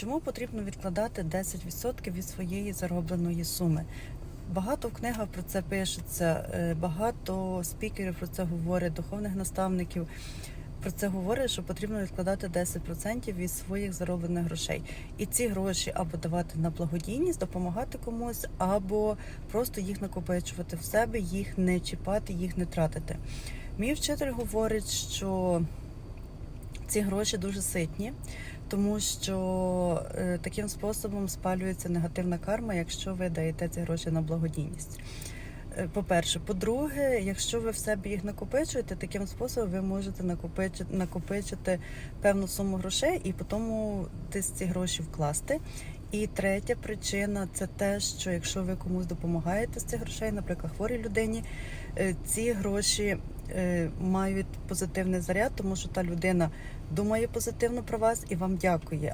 Чому потрібно відкладати 10% від своєї заробленої суми? Багато в книгах про це пишеться, е, багато спікерів про це говорять, духовних наставників про це говорять, що потрібно відкладати 10% від своїх зароблених грошей. І ці гроші або давати на благодійність, допомагати комусь, або просто їх накопичувати в себе, їх не чіпати, їх не тратити. Мій вчитель говорить, що ці гроші дуже ситні, тому що е, таким способом спалюється негативна карма, якщо ви даєте ці гроші на благодійність. Е, По-перше, по-друге, якщо ви в себе їх накопичуєте, таким способом ви можете накопичити, накопичити певну суму грошей і потім десь ці гроші вкласти. І третя причина це те, що якщо ви комусь допомагаєте з цих грошей, наприклад, хворій людині, е, ці гроші мають позитивний заряд, тому що та людина думає позитивно про вас і вам дякує.